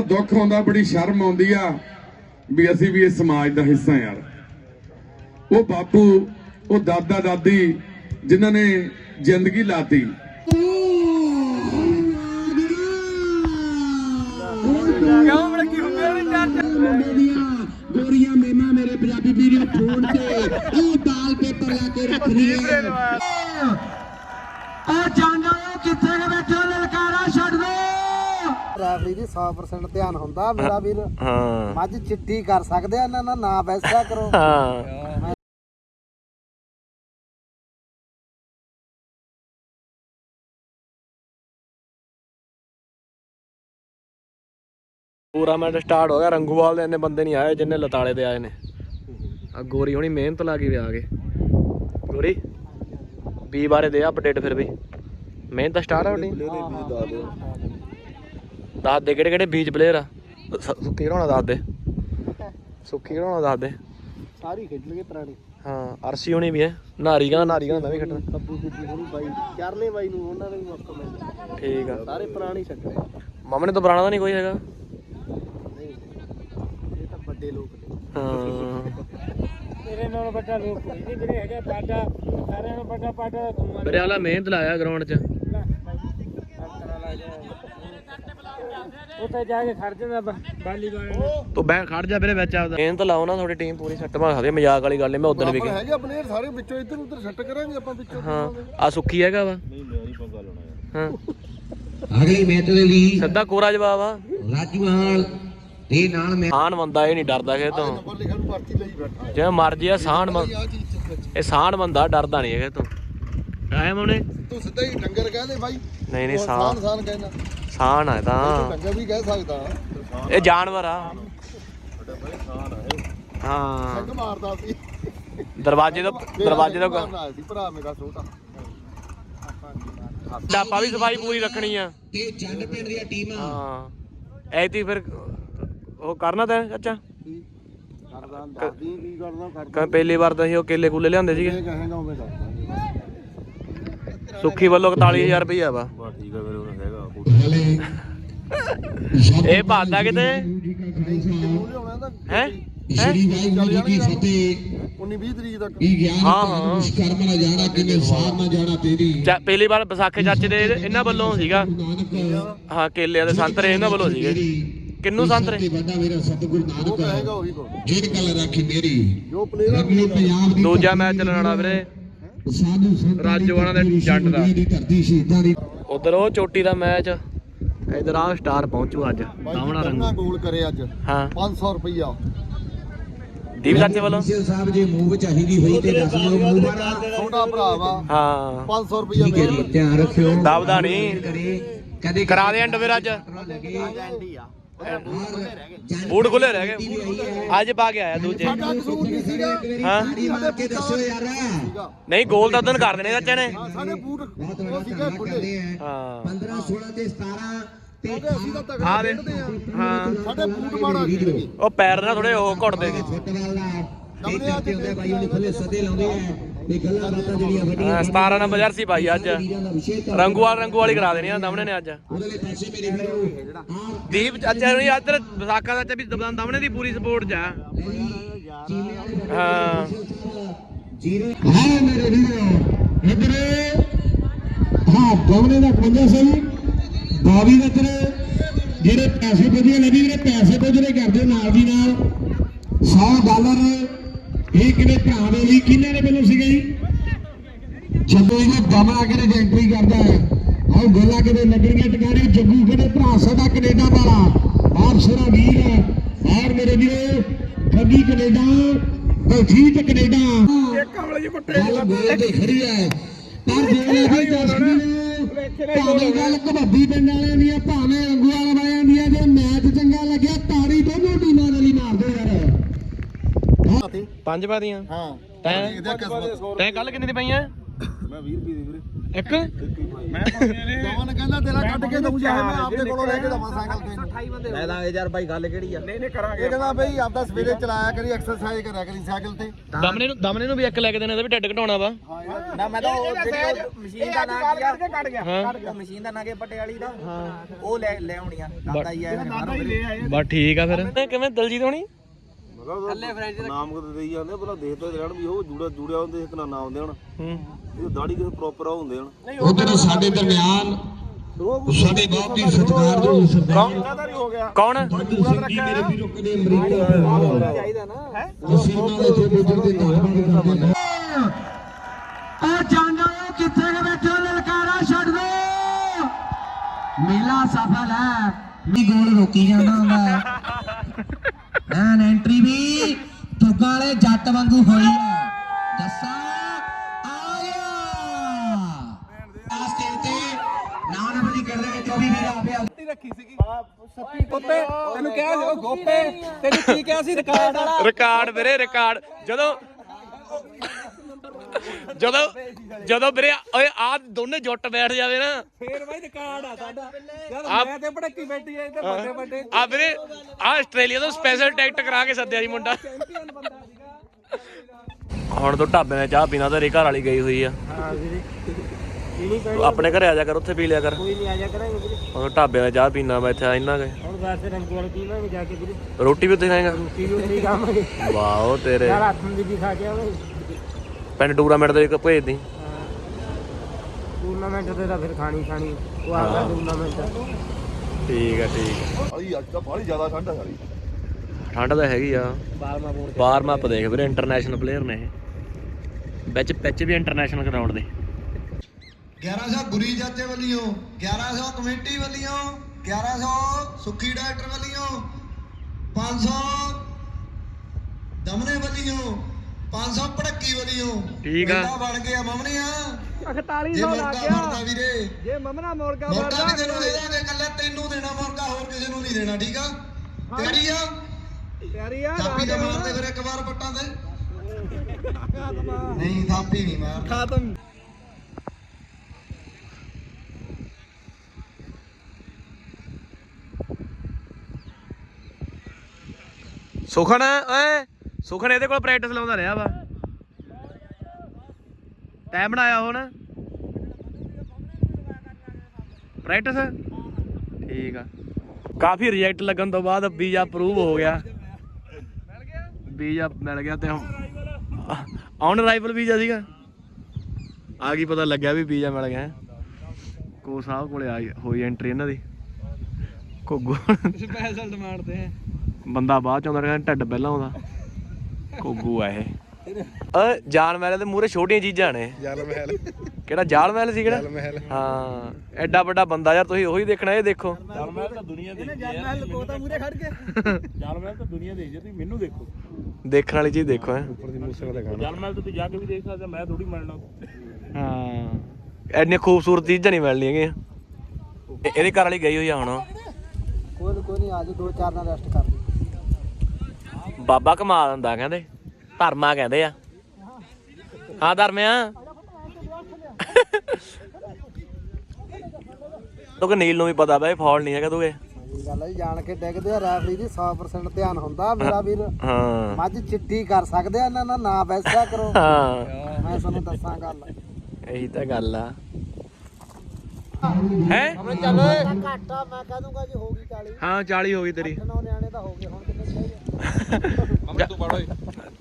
ਦੁੱਖ ਆਉਂਦਾ ਬੜੀ ਸ਼ਰਮ ਆਉਂਦੀ ਆ ਵੀ ਅਸੀਂ ਵੀ ਇਸ ਸਮਾਜ ਦਾ ਹਿੱਸਾ ਯਾਰ। ਉਹ ਬਾਪੂ ਉਹ ਦਾਦਾ ਦਾਦੀ ਜਿਨ੍ਹਾਂ ਨੇ ਜ਼ਿੰਦਗੀ ਲਾਤੀ। ਹੁੰਦੇ ਗੋਰੀਆਂ ਮੇਮਾ ਮੇਰੇ ਪੰਜਾਬੀ ਵੀਡੀਓ ਫੋਨ ਤੇ ਉਹ ਦਾਲ ਪੇਪਰ ਲਾ ਕੇ ਰੱਖਦੀ ਹੈ ਆ ਜਾਣਾ ਕਿੱਥੇ ਬੈਠੇ ਲਲਕਾਰਾ ਛੱਡ ਦੋ ਰਾਗਲੀ ਦੀ 100% ਧਿਆਨ ਹੁੰਦਾ ਮੇਰਾ ਵੀਰ। ਹਾਂ। ਮੱਝ ਚਿੱਟੀ ਕਰ ਸਕਦੇ ਆ ਇਹਨਾਂ ਨਾਲ ਨਾ ਬੈਸਿਆ ਕਰੋ। ਹਾਂ। ਟੂਰਨਾਮੈਂਟ ਸਟਾਰਟ ਹੋ ਗਿਆ ਰੰਗੂਵਾਲ ਦੇ ਇੰਨੇ ਬੰਦੇ ਨਹੀਂ ਆਏ ਜਿੰਨੇ ਲਤਾਲੇ ਦੇ ਆਏ ਨੇ। ਆ ਗੋਰੀ ਹੁਣੀ ਮਿਹਨਤ ਲਾ ਕੇ ਵੀ ਆ ਗਏ ਗੋਰੀ ਬੀ ਬਾਰੇ ਦੇ ਅਪਡੇਟ ਫਿਰ ਵੀ। ਮਿਹਨਤ ਸਟਾਰਟ ਆ ਤੁਹਾਡੀ ਦੱਸ ਦੇ ਕਿਹੜੇ ਕਿਹੜੇ ਬੀਜ ਪਲੇਅਰ ਆ? ਸ- ਸੁੱਖੀ ਹੋਣਾ ਦੱਸ ਦੇ। ਸੁੱਖੀ ਹੋਣਾ ਦੱਸ ਦੇ। ਸਾਰੀ ਖੇਡ ਲਗੇ ਪੁਰਾਣੀ। ਹਾਂ ਅਰਸੀ ਹੋਣੀ ਵੀ ਹੈ। ਨਾਰੀ ਕਹਿੰਦਾ ਨਾਰੀ ਕਹਿੰਦਾ ਮੈਂ ਵੀ ਖੇਡਣਾ। ਕੱਬੂ ਕੁੱਬੂ ਹੋਣੀ ਬਾਈ ਚਰਲੇ ਬਾਈ ਨੂੰ ਉਹਨਾਂ ਨੇ ਵੀ ਮੌਕਾ ਮਿਲਦਾ ਠੀਕ ਆ। ਸਾਰੇ ਪੁਰਾਣੀ ਛੱਡੇ ਮਾਮਾ ਨੇ ਤਾਂ ਪੁਰਾਣਾ ਤਾਂ ਨਹੀਂ ਕੋਈ ਹੈਗਾ। ਨਹੀਂ ਇਹ ਤਾਂ ਵੱਡੇ ਲੋਕ ਨੇ। ਹਾਂ। ਮੇਰੇ ਨਾਲ ਵੱਡਾ ਲੋਕ ਕੋਈ ਨਹੀਂ ਵੀਰੇ ਹੈਗਾ ਪਾਟਾ ਸਾਰਿਆਂ ਨੂੰ ਵੱਡਾ ਪਾਟਾ ਮੇਰੇ ਵਾਲਾ ਮਿਹਨਤ ਲਾਇਆ ਗਰਾਊਂਡ 'ਚ। ਉੱਥੇ ਜਾ ਕੇ ਖੜ ਜਾਂਦਾ ਬਾਲੀ ਬਾਲ ਤੂੰ ਬੈਂ ਖੜ ਜਾ ਵੀਰੇ ਵਿੱਚ ਆਪਦਾ। ਮਿਹਨਤ ਲਾਓ ਨਾ ਤੁਹਾਡੀ ਟੀਮ ਪੂਰੀ ਸੱਟ ਮਾਰ ਸਕਦੇ ਮਜ਼ਾਕ ਵਾਲੀ ਗੱਲ ਨਹੀਂ ਮੈਂ ਉਦੋਂ ਵੀ ਕਿਹਾ ਹੈਗੇ ਪਲੇਅਰ ਸਾਰੇ ਵਿੱਚੋਂ ਇੱਧਰ ਉੱਧਰ ਸੈੱਟ ਕਰਾਂਗੇ ਆਪਾਂ ਵਿੱਚੋਂ। ਹਾਂ ਆ ਸੁੱਖੀ ਹੈਗਾ ਵਾ। ਹਾਂ। ਅਗਲੀ ਮੈਚ ਦੇ ਲਈ ਸਿੱਧਾ ਕੋਰਾ ਜਵਾਬ ਆ। ਰਾਜੂਹਾਲ ਦੇ ਨਾਲ ਮੈਂ ਸਾਨ ਬੰਦਾ ਇਹ ਨਹੀਂ ਡਰਦਾ ਕਿਸੇ ਤੋਂ। ਜਿਵੇਂ ਮਰਜ਼ੀ ਆ ਸਾਨ ਇਹ ਸਾਨ ਬੰਦਾ ਡਰਦਾ ਨਹੀਂ ਹੈਗਾ ਤੋਂ। ਐ ਮੋਨੇ ਤੂੰ ਸਿੱਧਾ ਹੀ ਡੰਗਰ ਕਹਦੇ ਬਾਈ। ਨਹੀਂ ਨਹੀਂ ਸਾਨ ਸਾਨ ਕਹਿਣਾ ਸਾਨ ਆ ਇਹ ਤਾਂ। ਡੰਗਰ ਵੀ ਕਹਿ ਸਕਦਾ। ਇਹ ਜਾਨਵਰ ਆ। ਹਾਂ। ਸੰਗ ਮਾਰਦਾ ਸੀ। ਦਰਵਾਜ਼ੇ ਤੋਂ ਦਰਵਾਜ਼ੇ ਤੋਂ ਸੀ ਭਰਾ ਮੇਰਾ ਛੋਟਾ। ਆਪਾਂ ਵੀ ਸਫ਼ਾਈ ਪੂਰੀ ਰੱਖਣੀ ਆ। ਤੇ ਚੰਡ ਪਿੰਡ ਦੀਆਂ ਟੀਮਾਂ। ਹਾਂ। ਐਤੀ ਫਿਰ ਉਹ ਕਰਨਾ ਤੈਂ ਚਾਚਾ? ਕਰਦਾ ਦੱਸਦੀ ਕੀ ਕਰਦਾ ਕਰਦਾ ਕ ਪਹਿਲੀ ਵਾਰ ਤਾਂ ਅਸੀਂ ਉਹ ਕੇਲੇ ਕੂਲੇ ਲਿਆਂਦੇ ਸੀਗੇ। ਇਹ ਕਹੇਗਾ ਉਵੇਂ ਕਰਦਾ। ਸੁੱਖੀ ਵੱਲੋਂ 41000 ਰੁਪਈਆ ਵਾ। ਹਲੇ ਇਹ ਭਾਦਾ ਕਿਤੇ ਕਿੰਨੂੰ ਲਿਆਉਣਾ ਤਾਂ ਹੈ? ਸ਼੍ਰੀ ਵਾਹਿਗੁਰੂ ਜੀ ਕੀ ਫਤਿਹ। 19 20 ਤਰੀਕ ਤੱਕ। ਕੀ ਗਿਆਨ ਹਾਂ, ਹਾਂ। ਹਾਂ। ਕਰਮ ਨਾ ਜਾਣਾ ਕਿਵੇਂ ਸਾਰ ਨਾ ਜਾਣਾ ਤੇਰੀ। ਪਹਿਲੀ ਵਾਰ ਵਿਸਾਖੇ ਚਾਚੇ ਦੇ ਇਹਨਾਂ ਵੱਲੋਂ ਸੀਗਾ। ਹਾਂ ਕੇਲਿਆਂ ਦੇ ਸੰਤਰੇ ਇਹਨਾਂ ਵੱਲੋਂ ਸੀਗੇ। ਕਿੰਨੂ ਸੰਤਰੇ ਤੇ ਵੱਡਾ ਮੇਰਾ ਸਤਿਗੁਰ ਨਾਨਕ ਕੋ ਜਿਨ ਗੱਲ ਰਾਖੀ ਮੇਰੀ। ਜੋ ਪਲੇਅਰ ਪੰਜਾਬ ਦੀ ਦੂਜਾ ਮੈਚ ਚੱਲਣ ਵਾਲਾ ਵੀਰੇ। ਸਾਧੂ ਸੰਤਾਂ ਰਾਜੋਆਣਾ ਦੇ ਜੱਟ ਦਾ। ਦੀ ਧਰਤੀ ਸ਼ਹੀਦਾਂ ਦੀ ਉਧਰ ਉਹ ਚੋਟੀ ਦਾ ਮੈਚ। ਇਧਰ ਆ ਸਟਾਰ ਪਹੁੰਚੂ ਅੱਜ। ਸਾਹਮਣਾ ਰੰਗ ਗੋਲ ਕਰੇ ਅੱਜ? ਹਾਂ। 500 ਰੁਪਈਆ। ਦੀਪ ਚਾਚੇ ਵੱਲੋਂ। ਸਾਹਿਬ ਜੇ ਮੂੰਹ ਚਾਹੀਦੀ ਹੋਈ ਤੇ ਦੱਸ ਦਿਓ ਮੂੰਹ ਵਾਲਾ। ਛੋਟਾ ਭਰਾ ਵਾ ਹਾਂ 500 ਰੁਪਈਆ ਠੀਕ ਹੈ ਜੀ ਧਿਆਨ ਰੱਖਿਓ। ਦਬਦਾ ਨਹੀਂ ਕਰੇ ਕਦੇ ਕਰਾ ਦੇ ਐਂਡ ਫਿਰ ਅੱਜ। ਲੱਗੇ। ਬੂਟ ਖੁੱਲੇ ਰਹਿ ਗਏ। ਅੱਜ ਪਾ ਕੇ ਆਇਆ ਦੂਜੇ। ਸਾਡਾ ਕਸੂਰ ਨਹੀਂ ਸੀਗਾ? ਹਾਂ। ਦੱਸੋ ਯਾਰ। ਨਹੀਂ ਗੋਲ ਤਾਂ ਉਦੋਂ ਕਰ ਦੇਣੇ ਚਾਚੇ ਨੇ। ਸਾਡੇ ਬੂਟ ਹਾਂ। 15 16 ਤੇ 17 ਤੇ ਉਹਦੇ ਅਸੀਂ ਤਾਂ ਆ ਦੇ। ਹਾਂ। ਸਾਡੇ ਬੂਟ ਮਾੜਾ ਉਹ ਪੈਰ ਨਾ ਥੋੜੇ ਉਹ ਘੁੱਟਦੇ ਨੇ। ਫੁੱਟਬਾਲ ਦਾ। ਇਹ ਕਰਦੇ ਹੁੰਦੇ ਬਾਈ ਉਹਨੇ ਖੁੱਲੇ ਸਦੇ ਲਾਉਂਦੇ ਆ। ਤੇ ਗੱਲਾਂ ਬਾਤਾਂ ਜਿਹੜੀਆਂ ਵੱਡੀਆਂ ਹਾਂ, 17 ਨੰਬਰ ਜਰਸੀ ਪਾਈ ਅੱਜ। ਰੰਗੂਵਾਲ ਰੰਗੂਵਾਲੀ ਕਰਾ ਦੇਣੀ ਆ ਦਮਣੇ ਨੇ ਅੱਜ। ਉਹਦੇ ਪਾਸੇ ਮੇਰੇ ਵੀਰੋ। ਆ ਦੀਪ ਚਾਚਾ ਨੂੰ ਇੱਧਰ ਵਿਸਾਖਾ ਚਾਚਾ ਵੀ ਦਮਣੇ ਦੀ ਪੂਰੀ ਸਪੋਰਟ ਜਾ ਚੀਲੇ ਵਾਲੇ ਹਾਂ। ਜੀਰੇ ਹਾਂ ਮੇਰੇ ਵੀਰੋ। ਇਧਰ। ਹਾਂ ਗਵਨੇ ਦਾ 51 ਸਹੀ। ਬਾਵੀ ਦਾ ਤੇਰੇ ਜਿਹੜੇ ਪੈਸੇ ਵਧੀਆ ਲੱਗੀ ਜਿਹੜੇ ਪੈਸੇ ਕੋ ਜਿਹੜੇ ਕਰਦੇ ਨਾਲ ਦੀ ਨਾਲ। 100 ਡਾਲਰ ਇਹ ਕਿਹੜੇ ਭਰਾ ਦੇ ਲਈ ਕਿਹਨਾਂ ਦੇ ਵੱਲੋਂ ਸੀਗਾ ਜੀ? ਜਦੋਂ ਇਹ ਦਮਾ ਕੇ ਤੇ ਐਂਟਰੀ ਕਰਦਾ ਹੈ, ਆਹ ਗੱਲਾਂ ਕਿਤੇ ਲੱਗਣੀਆਂ ਟਿਕਾਣੇ, ਜੱਗੂ ਕਿਹੜੇ ਭਰਾ, ਸਾਡਾ ਕੈਨੇਡਾ ਵਾਲਾ ਆਪ ਸਰਾ ਵੀਰ ਹੈ। ਔਰ ਮੇਰੇ ਵੀਰੋ ਗੱਗੀ ਕੈਨੇਡਾ, ਬਲਜੀਤ ਕੈਨੇਡਾ। ਇਹ ਕਮਲੇ ਜੀ ਕੁੱਟੇ ਤੇ ਖੜੀ ਹੈ। ਪਰ ਜਿਹੜੇ ਵੀ ਦਰਸ਼ਕ ਨੂੰ ਭਾਵੇਂ ਗੱਲ ਕਬੱਡੀ ਪਿੰਡ ਵਾਲਿਆਂ ਦੀ ਭਾਵੇਂ ਅੰਗੂਵਾਲ ਵਾਲਿਆਂ ਦੀਆਂ ਜੇ ਮੈਚ ਚੰਗਾ ਲੱਗਿਆ, ਤਾੜੀ ਦੋਨੋਂ ਟੀਮਾਂ ਦੇ ਲਈ ਮਾਰਦੇ ਯਾਰ ਪੰਜ ਪਾਦੀਆਂ ਹਾਂ। ਤੈਂ? ਇਹਦਾ ਕਿਸਮਤ ਤੈਂ ਕੱਲ ਕਿੰਨੇ ਦੀ ਪਈਆਂ? ਮੈਂ 20 ਰੁਪਏ ਦੀ ਵੀਰੇ। ਇੱਕ? ਦਮਨ ਕਹਿੰਦਾ ਤੇਰਾ ਕੱਢ ਕੇ ਦਊ ਚਾਹੇ ਮੈਂ ਆਪਦੇ ਕੋਲੋਂ ਲੈ ਕੇ ਦਵਾਂ ਸਾਈਕਲ ਤੇ। ਲੈ ਦਾਂਗੇ ਯਾਰ ਭਾਈ ਗੱਲ ਕਿਹੜੀ ਆ? ਨਹੀਂ ਨਹੀਂ ਕਰਾਂਗੇ ਇਹ ਕਹਿੰਦਾ ਬਈ ਆਪਦਾ ਸਵੇਰੇ ਚਲਾਇਆ ਕਰੀ ਐਕਸਰਸਾਈਜ਼ ਕਰਿਆ ਕਰੀ ਸਾਈਕਲ ਤੇ। ਦਮਨੇ ਨੂੰ ਦਮਨੇ ਨੂੰ ਵੀ ਇੱਕ ਲੈ ਕੇ ਦੇਣਾ ਇਹਦਾ ਵੀ ਢਿੱਡ ਘਟਾਉਣਾ ਵਾ। ਨਾ ਮੈਂ ਤਾਂ ਉਹ ਮਸ਼ੀਨ ਦਾ ਨਾਂ ਕੀ ਆ? ਕੱਢ ਗਿਆ ਹਾਂ। ਉਹ ਮਸ਼ੀਨ ਦਾ ਨਾਂ ਕੀ ਆ? ਪੱਟੇ ਵਾਲੀ ਦਾ ਉਹ ਲੈ ਲੈ ਆਉਣੀ ਆ। ਦਾਦਾ ਹੀ ਆ ਦਾਦਾ ਹੀ ਲੈ ਆਏ ਬਸ ਠੀਕ ਆ ਫਿਰ। ਕਿਵੇਂ ਦਲਜੀਤ ਹੋਣੀ? ਥੱਲੇ ਫਰੈਂਚ ਨਾਮ ਕਦੇ ਦੇਈ ਜਾਂਦੇ ਪਹਿਲਾਂ ਦੇਖਦੇ ਰਹਿਣ ਵੀ ਉਹ ਜੁੜਾ ਜੁੜਿਆ ਹੁੰਦੇ ਇੱਕ ਨਾ ਨਾ ਹੁੰਦੇ ਹਨ ਹੂੰ। ਇਹ ਦਾੜੀ ਕਿਸੇ ਪ੍ਰੋਪਰ ਹੁੰਦੇ ਹਨ ਉਧਰ ਸਾਡੇ ਦਰਮਿਆਨ ਸਾਡੇ ਹੀ ਸਤਿਕਾਰਯੋਗ ਸਰਦਾਰ ਦਾਦਾ ਹੋ ਗਿਆ। ਕੌਣ? ਜੀ ਮੇਰੇ ਵੀਰੋ ਕਦੇ ਅਮਰੀਕਾ ਚਾਹੀਦਾ ਨਾ। ਅਸੀਂ ਉਹਨਾਂ ਦੇ ਇੱਥੇ ਗੁਜਰ ਦੇ ਨਾਮ ਕਰਦੇ ਉਹ ਜਾਣੋ ਕਿੱਥੇ ਕੁ ਬੈਠੇ ਹੋ ਲਲਕਾਰਾ ਛੱਡ ਦੋ। ਮੇਲਾ ਸਫਲ ਹੈ। ਵੀ ਗੋਲ ਰੋਕੀ ਜਾਂਦਾ ਹੁੰਦਾ। ਐਨ ਐਂਟਰੀ ਵੀ ਧੁੱਗਾ ਵਾਲੇ ਜੱਟ ਵਾਂਗੂ ਹੋਈ ਹੈ। ਜੱਸਾ ਆ ਗਿਆ ਆਸਤੇ ਤੇ ਨਾਨ ਬਲੀ ਕਰਦੇ ਨੇ 24 ਵੀਰ ਆਪਿਆ ਗੋਪੇ ਤੈਨੂੰ ਕਿਹਾ ਸੀ ਉਹ ਗੋਪੇ ਤੈਨੂੰ ਕੀ ਕਿਹਾ ਸੀ? ਰਿਕਾਰਡ ਵਾਲਾ। ਰਿਕਾਰਡ ਵੀਰੇ ਰਿਕਾਰਡ। ਜਦੋਂ ਜਦੋਂ ਜਦੋਂ ਵੀਰੇ ਓਏ ਆ ਦੋਨੇ ਜੁੱਟ ਬੈਠ ਜਾਵੇ ਨਾ। ਫੇਰ ਬਾਈ ਰਿਕਾਰਡ ਆ ਸਾਡਾ। ਮੈਂ ਤੇ ਭੜਕੀ ਬੈਠੀ ਐ ਤੇ ਵੱਡੇ ਵੱਡੇ। ਆ ਵੀਰੇ ਆ ਆਸਟ੍ਰੇਲੀਆ ਤੋਂ ਸਪੈਸ਼ਲ ਟਿਕਟ ਕਰਾ ਕੇ ਸੱਦਿਆ ਸੀ ਮੁੰਡਾ। ਚੈਂਪੀਅਨ ਬੰਦਾ ਸੀਗਾ ਹੁਣ ਤੋਂ ਢਾਬੇ ਨੇ ਚਾਹ ਪੀਣਾ ਤੇਰੀ ਘਰ ਵਾਲੀ ਗਈ ਹੋਈ ਆ। ਹਾਂ ਵੀਰੇ। ਆਪਣੇ ਘਰੇ ਆ ਜਾ ਕਰ ਉੱਥੇ ਪੀ ਲਿਆ ਕਰ। ਕੋਈ ਨਹੀਂ ਆ ਜਾ ਕਰਾਂਗੇ ਵੀਰੇ। ਹੁਣ ਢਾਬੇ ਨੇ ਚਾਹ ਪੀਣਾ ਮੈਂ ਇੱਥੇ ਇੰਨਾ ਗਏ ਹੁਣ ਵਾਸਤੇ ਰੰਗੂ ਵਾਲੇ ਪੀਵਾਂਗੇ ਜਾ ਕੇ ਵੀਰੇ। ਰੋਟੀ ਵੀ ਉੱਥੇ ਖਾਏਗਾ। ਰੋਟੀ ਵੀ ਉੱਥੇ ਖਾਵਾਂਗੇ। ਵਾਓ ਤੇਰੇ। ਯਾਰ ਹੱਥ ਦੀ ਵੀ ਖਾ ਕੇ ਆਵਾਂਗੇ। ਪਿੰਡ ਟੂਰਨਾਮੈਂਟ ਦੇ ਇੱਕ ਭੇਜ ਦੀ। ਟੂਰਨਾਮੈਂਟ ਤੇ ਤਾਂ ਫਿਰ ਖਾਣੀ ਖਾਣੀ ਉਹ ਆਪਦਾ ਟੂਰਨਾਮੈਂਟ। ਆ ਠੀਕ ਆ ਠੀਕ ਆ। ਬਾਲੀ ਅੱਜ ਤਾਂ ਬਾਲੀ ਜ਼ਿਆਦਾ ਠੰਡ ਹੈ ਸਾਰੀ। ਠੰਡ ਤਾਂ ਹੈਗੀ ਆ। ਬਾਰਮਾ ਬਾਰ ਮੈਪ ਦੇਖ ਵੀਰੇ ਇੰਟਰਨੈਸ਼ਨਲ ਪਲੇਅਰ ਨੇ ਇਹ। ਵਿੱਚ ਪਿੱਚ ਵੀ ਇੰਟਰਨੈਸ਼ਨਲ ਗਰਾਊਂਡ ਦੇ। 1100 ਗੁਰੀ ਚਾਚੇ ਵੱਲੋਂ 1100 ਕਮੇਟੀ ਵੱਲੋਂ 1100 ਸੁੱਖੀ ਡਾਕਟਰ ਵੱਲੋਂ 500 ਦਮਨੇ ਵੱਲੋਂ 500 ਭੜਕੀ ਵੱਲੋਂ ਠੀਕ ਆ। ਮੇਲਾ ਬਣ ਗਿਆ ਮਮਨੀਆਂ 4100 ਜੇ ਲੱਗ ਮੌਕਾ ਗਿਆ ਬਣਦਾ ਵੀਰੇ। ਜੇ ਮਮਨਾ ਮੋਰਗਾ ਮੌਕਾ ਵੀ ਤੈਨੂੰ ਦੇ ਦਾਂਗੇ ਕੱਲਾ ਤੈਨੂੰ ਦੇਣਾ ਮੌਕਾ ਹੋਰ ਕਿਸੇ ਨੂੰ ਨਹੀਂ ਦੇਣਾ ਠੀਕ ਆ? ਤਿਆਰੀ ਆ? ਤਿਆਰੀ ਆ ਥਾਪੀ ਦਾ ਮਾਰਦੇ ਫਿਰ ਇੱਕ ਵਾਰ ਪੱਟਾਂ ਤੇ। ਨਹੀਂ ਥਾਪੀ ਨਹੀਂ ਮਾਰ ਖਾਤਮ। ਸੁਖਣ ਓਏ। ਸੁਖਣ ਇਹਦੇ ਕੋਲ ਪ੍ਰੈਕਟਿਸ ਲਾਉਂਦਾ ਰਿਹਾ ਵਾ। ਟਾਈਮ ਬਣਾਇਆ ਹੋ ਨਾ ਪ੍ਰੈਕਟਿਸ ਠੀਕ ਆ। ਕਾਫੀ ਰਿਜੈਕਟ ਲੱਗਣ ਤੋਂ ਬਾਅਦ ਵੀਜ਼ਾ ਅਪਰੂਵ ਹੋ ਗਿਆ। ਵੀਜ਼ਾ ਮਿਲ ਗਿਆ ਤੇ ਔਨ ਅਰਾਈਵਲ ਵੀਜ਼ਾ ਸੀਗਾ। ਆ ਗਈ ਪਤਾ ਲੱਗਿਆ ਵੀ ਵੀਜ਼ਾ ਮਿਲ ਗਿਆ। ਕੋ ਸਾਹਿਬ ਕੋਲੇ ਆਈ ਹੋਈ ਐਂਟਰੀ ਇਹਨਾਂ ਦੀ। ਕੋਗੋ ਸਪੈਸ਼ਲ ਡਿਮਾਂਡ ਤੇ ਬੰਦਾ ਬਾਅਦ ਚ ਆਉਂਦਾ ਕਹਿੰਦਾ ਢੱਡ ਪਹਿਲਾਂ ਆਉਂਦਾ। ਕੋਗੂ ਆ ਇਹ। ਓਏ ਜਾਨ ਮਹਿਲ ਦੇ ਮੂਹਰੇ ਛੋਟੀਆਂ ਚੀਜ਼ਾਂ ਨੇ। ਜਲ ਮਹਿਲ। ਕਿਹੜਾ ਜਾਲ ਮਹਿਲ ਸੀ ਕਿਹੜਾ? ਮਹਿਲ। ਹਾਂ ਐਡਾ ਵੱਡਾ ਬੰਦਾ ਯਾਰ ਤੁਸੀਂ ਉਹੀ ਦੇਖਣਾ ਇਹ ਦੇਖੋ। ਜਲ ਮਹਿਲ ਤਾਂ ਦੁਨੀਆ ਦੇ ਜਨ ਮਹਿਲ ਕੋਤਾ ਮੂਰੇ ਖੜ ਕੇ। ਜਲ ਮਹਿਲ ਤਾਂ ਦੁਨੀਆ ਦੇ ਜੇ ਤੁਸੀਂ ਮੈਨੂੰ ਦੇਖੋ। ਦੇਖਣ ਵਾਲੀ ਚੀਜ਼ ਦੇਖੋ ਹੈ। ਜਲ ਮਹਿਲ ਤੁਸੀਂ ਜਾ ਕੇ ਵੀ ਦੇਖ ਸਕਦੇ ਮੈਂ ਥੋੜੀ ਮੰਨਣਾ ਹਾਂ। ਐਡੀਆਂ ਖੂਬਸੂਰਤ ਚੀਜ਼ਾਂ ਨਹੀਂ ਮਿਲਣੀਆਂ ਹੈਗੀਆਂ। ਇਹ- ਇਹਦੇ ਘਰ ਵਾਲੀ ਗਈ ਹੋਈ ਆ ਹੁਣ। ਕੋਈ ਕੋਈ ਨਹੀਂ ਅੱਜ ਦੋ ਚਾਰ ਨਾਲ ਰੈਸਟ ਕਰ ਬਾਬਾ ਕਮਾ ਦਿੰਦਾ ਕਹਿੰਦੇ ਧਰਮਾ ਕਹਿੰਦੇ ਆ। ਹਾਂ ਧਰਮਿਆ। ਤੋ ਕਿ ਨੀਲ ਨੂੰ ਵੀ ਪਤਾ ਬਈ ਫਾਲ ਨਹੀਂ ਹੈਗਾ ਤੂੰ ਇਹ ਗੱਲ ਹੈ ਜਾਣ ਕੇ ਡਿੱਗਦੇ ਆ ਰੈਫਰੀ ਦੀ 100% ਧਿਆਨ ਹੁੰਦਾ ਮੇਰਾ ਵੀਰ। ਹਾਂ। ਮੱਝ ਚਿੱਟੀ ਕਰ ਸਕਦੇ ਆ ਨਾਲ ਨਾ ਬੈਸਿਆ ਕਰੋ। ਹਾਂ। ਮੈਂ ਤੁਹਾਨੂੰ ਦੱਸਾਂ ਗੱਲ। ਇਹੀ ਤਾਂ ਗੱਲ ਆ। ਹੈ? ਚੱਲ ਓਏ। ਘਾਟਾ ਮੈਂ ਕਹ ਦੂੰਗਾ ਜੀ ਹੋ ਗਈ 40 ਹਾਂ 40 ਹੋ ਗਈ ਤੇਰੀ। ਨੌ ਨਿਆਣੇ ਤਾਂ ਹੋ ਗਏ ਹੁਣ ਕਿੰਨੇ ਚਾਹੀਦੇ ਮਮਨੇ ਤੂੰ ਪੜੋ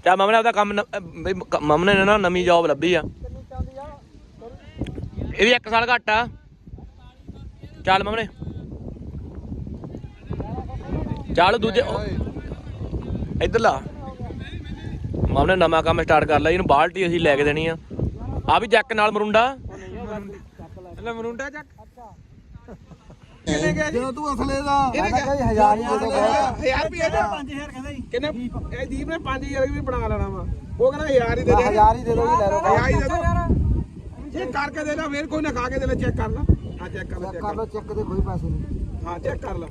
ਚਾ ਮਮਨੇ ਆਪਦਾ ਕੰਮ ਮਮਨੇ ਨੇ ਨਾ ਨਵੀਂ ਜੌਬ ਲੱਭੀ ਆ। ਕਿੰਨੀ ਚਾਹੁੰਦੀ ਆ? ਇਹ ਵੀ 1 ਸਾਲ ਘੱਟ ਆ। ਚੱਲ ਮਮਨੇ ਚੱਲ ਦੂਜੇ ਇੱਧਰ ਲਾ ਮਮਨੇ ਨਵਾਂ ਕੰਮ ਸਟਾਰਟ ਕਰ ਲਿਆ ਇਹਨੂੰ ਬਾਲਟੀ ਅਸੀਂ ਲੈ ਕੇ ਦੇਣੀ ਆ। ਆ ਵੀ ਜੱਕ ਨਾਲ ਮਰੁੰਡਾ। ਲੈ ਮਰੁੰਡਾ ਚੱਕ। ਜਦੋਂ ਤੂੰ ਅਸਲੇ ਦਾ। ਮੈਂ ਤਾਂ ਹੀ ਦੇ ਦੋ ਬਹੁਤ ਯਾਰ ਵੀ ਇਹਦਾ 5000 ਕਹਿੰਦਾ ਜੀ। ਕਿੰਨੇ? ਇਹ ਦੀਪ। ਨੇ 5000 ਵੀ ਬਣਾ ਲੈਣਾ ਵਾ। ਉਹ ਕਹਿੰਦਾ ਯਾਰ ਹੀ ਦੇ ਦੇ। ਹਜ਼ਾਰ ਹੀ ਦੇ ਦੋ ਜੀ ਲੈ ਲਓ। ਹਜ਼ਾਰ ਹੀ ਦੇ ਦੋ। ਚੈੱਕ ਕਰਕੇ ਦੇ ਲੈ ਫੇਰ ਕੋਈ ਨਾ ਖਾ ਕੇ ਦੇ ਲੈ ਚੈੱਕ ਕਰ ਲੈ। ਹਾਂ ਚੈੱਕ ਕਰ ਲੈ ਚੈੱਕ ਕਰ ਲਓ ਚੈੱਕ ਦੇ ਕੋਈ ਪੈਸੇ ਨਹੀਂ। ਹਾਂ ਚੈੱਕ ਕਰ ਲੈ।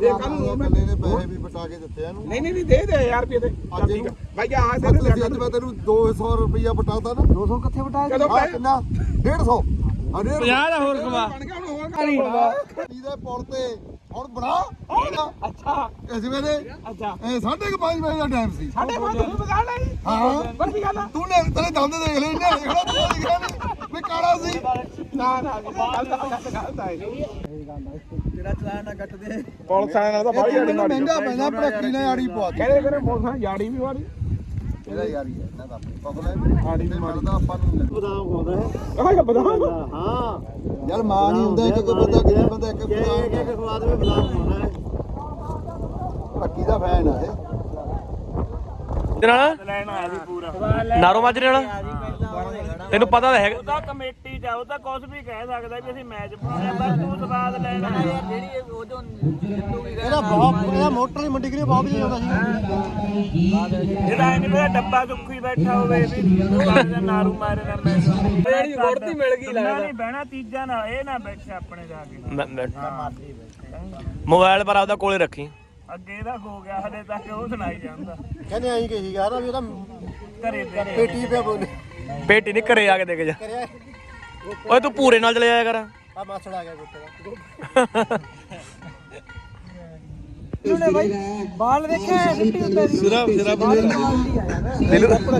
ਦੇ ਕੱਲ ਨੂੰ ਮੈਂ ਨੇ ਪੈਸੇ ਵੀ ਬਟਾ ਕੇ ਦਿੱਤੇ ਇਹਨੂੰ। ਨਹੀਂ ਨਹੀਂ ਨਹੀਂ ਦੇ ਦੇ 1000 ਰੁਪਏ ਦੇ। ਠੀਕ ਆ। ਇਹਨੂੰ- ਭਾਈ ਆ ਦੇ ਅੱਜ ਦੇ ਅੱਜ ਮੈਂ ਤੈਨੂੰ 200 ਰੁਪਇਆ ਬਟਾਤਾ ਨਾ। 200 ਕਿੱਥੇ ਬਟਾਇਆ ਕਦੋਂ ਆ ਕਿੰਨਾ? 150 ਅਰੇ 50 ਦਾ ਹੋਰ ਕਮਾ ਪੁਲ ਤੇ ਹੁਣ ਬਣਾ ਅੱਛਾ ਇਸ ਵੇਲੇ ਅੱਛਾ ਇਹ ਸਾਢੇ ਕੁ ਪੰਜ ਵਜੇ ਦਾ ਟਾਈਮ ਸੀ ਸਾਡੇ ਕੋਲ ਤੂੰ ਬਗਾ ਲਈ ਹਾਂ ਬੱਤੀ ਗੱਲ ਆ। ਤੂੰ ਨੇ ਤੇਰੇ ਦੰਦ ਦੇਖ ਲੈ ਇਹਨੇ ਦੇਖਣਾ ਤੂੰ ਦਿਖਿਆ ਨਹੀਂ ਵੀ ਕਾਲਾ ਸੀ ਨਾ ਨਾ ਗੱਲ ਤਾਂ ਗੱਲ ਹੈ ਤੇਰਾ ਚਲਾਨ ਨਾ ਕੱਟ ਦੇ ਪੁਲਿਸ ਵਾਲਿਆਂ ਨਾਲ ਤਾਂ ਬਾਹਲੀ ਇਹ ਮੈਨੂੰ ਮਹਿੰਗਾ ਪੈਂਦਾ ਭੜਕੀ ਨੇ ਆੜੀ ਪਵਾ ਕਹਿੰਦੇ ਕਹਿੰਦੇ ਪੁਲਿਸ ਨਾਲ ਯਾੜੀ ਵੀ ਵਾਲੀ ਇਹਦਾ ਯਾਰੀ ਹੈ ਇਹਨਾਂ ਦਾ ਪਗਲਾ ਆੜੀ ਵੀ ਮਾਰਦਾ ਆਪਾਂ ਨੂੰ ਬਦਾਮ ਖਾਉਂਦਾ ਹੈ। ਆਹ ਬਦਾਮ? ਹਾਂ ਯਾਰ ਮਾਂ ਨਹੀਂ ਹੁੰਦਾ ਇੱਕ ਇੱਕ ਬੰਦਾ ਕਿੰਨੇ ਬੰਦਾ ਇੱਕ ਇੱਕ ਇੱਕ ਖਵਾਦ ਵਿੱਚ ਬਦਾਮ ਖਾਉਂਦਾ ਹੈ। ਭੜਕੀ ਦਾ ਫੈਨ ਆ ਇਹ। ਤੇ ਨਾਲ? ਲੈਣ ਆਇਆ ਸੀ ਪੂਰਾ ਨਾਰੋ ਮਾਜਰੇ ਵਾਲਾ? ਤੈਨੂੰ ਪਤਾ ਤਾਂ ਹੈਗਾ। ਉਹਦਾ ਕਮੇਟੀ ਚ ਆ, ਉਹ ਤਾਂ ਕੁਝ ਵੀ ਕਹਿ ਸਕਦਾ ਵੀ ਅਸੀਂ ਮੈਚ ਬਣਾਉਣਾ ਪਰ ਤੂੰ ਸਵਾਦ ਲੈਣਾ। ਜਿਹੜੀ ਉਹ ਜੋ ਇਹਦਾ ਬਹੁਤ ਇਹਦਾ ਮੋਟਰ ਦੀ ਮੰਡੀ ਕਰੀ ਬਹੁਤ ਜਾਂਦਾ ਸੀ। ਜਿਹੜਾ ਇਹਨੇ ਮੇਰਾ ਡੱਬਾ ਸੁੱਖੀ ਬੈਠਾ ਹੋਵੇ ਵੀ ਦਾ ਨਾਰੂ ਮਾਰੇ ਨਾ ਮੈਂ ਜਿਹੜੀ ਗੁੜਤੀ ਮਿਲ ਗਈ ਲੱਗਦਾ। ਨਹੀਂ ਬਹਿਣਾ ਤੀਜਾ ਨਾ ਇਹ ਨਾ ਬੈਠੇ ਆਪਣੇ ਜਾ ਕੇ। ਮੋਬਾਈਲ ਪਰ ਆਪਦਾ ਕੋਲੇ ਰੱਖੀ। ਅੱਗੇ ਦਾ ਹੋ ਗਿਆ ਹਲੇ ਤੱਕ ਉਹ ਸੁਣਾਈ ਜਾਂਦਾ। ਕਹਿੰਦੇ ਆਈ ਕਹੀ ਯਾਰ ਵੀ ਉਹਦਾ ਘਰੇ ਦੇ ਪੇਟੀ ਪਿਆ ਬੋਲੇ। ਪੇਟੀ ਨਹੀਂ ਘਰੇ ਆ ਕੇ ਦੇਖ ਜਾ। ਕਰਿਆ ਓਏ ਤੂੰ ਪੂਰੇ ਨਾਲ ਚਲੇ ਜਾਇਆ ਕਰ। ਆ ਮਾਸੜ ਆ ਗਿਆ ਗੁੱਟੇ ਦਾ। ਉਹਨੇ ਬਾਈ ਬਾਲ ਦੇਖਿਆ ਸਿੱਟੀ ਉੱਤੇ ਦੀ? ਸਿਰਾ ਸਿਰਾ